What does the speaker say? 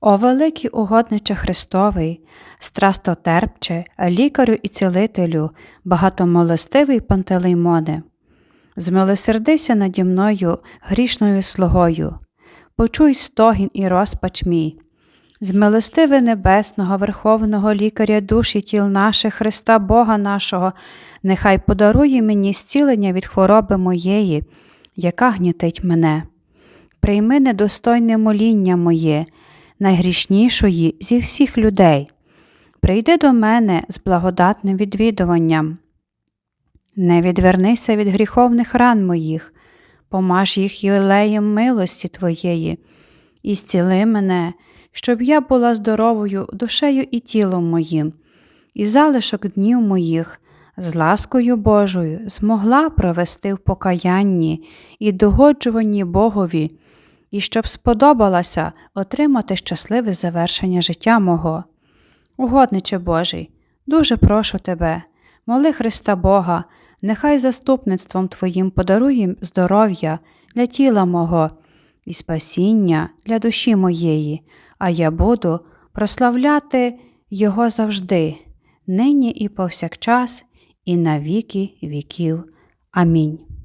О великий угодниче Христовий, страстотерпче, лікарю і цілителю, багатомолостивий Пантелеймоне, змилосердися наді мною грішною слугою, почуй стогін і розпач мій. Змилостиви небесного, Верховного лікаря душ і тіл наших, Христа Бога нашого, нехай подарує мені зцілення від хвороби моєї, яка гнітить мене. Прийми недостойне моління моє, найгрішнішої зі всіх людей. Прийди до мене з благодатним відвідуванням. Не відвернися від гріховних ран моїх, помаж їх єлеєм милості Твоєї, і зціли мене, щоб я була здоровою душею і тілом моїм, і залишок днів моїх з ласкою Божою змогла провести в покаянні і догоджуванні Богові, і щоб сподобалася отримати щасливе завершення життя мого. Угодниче Божий, дуже прошу тебе, моли Христа Бога, нехай заступництвом Твоїм подарує здоров'я для тіла мого і спасіння для душі моєї, а я буду прославляти Його завжди, нині і повсякчас, і на віки віків. Амінь.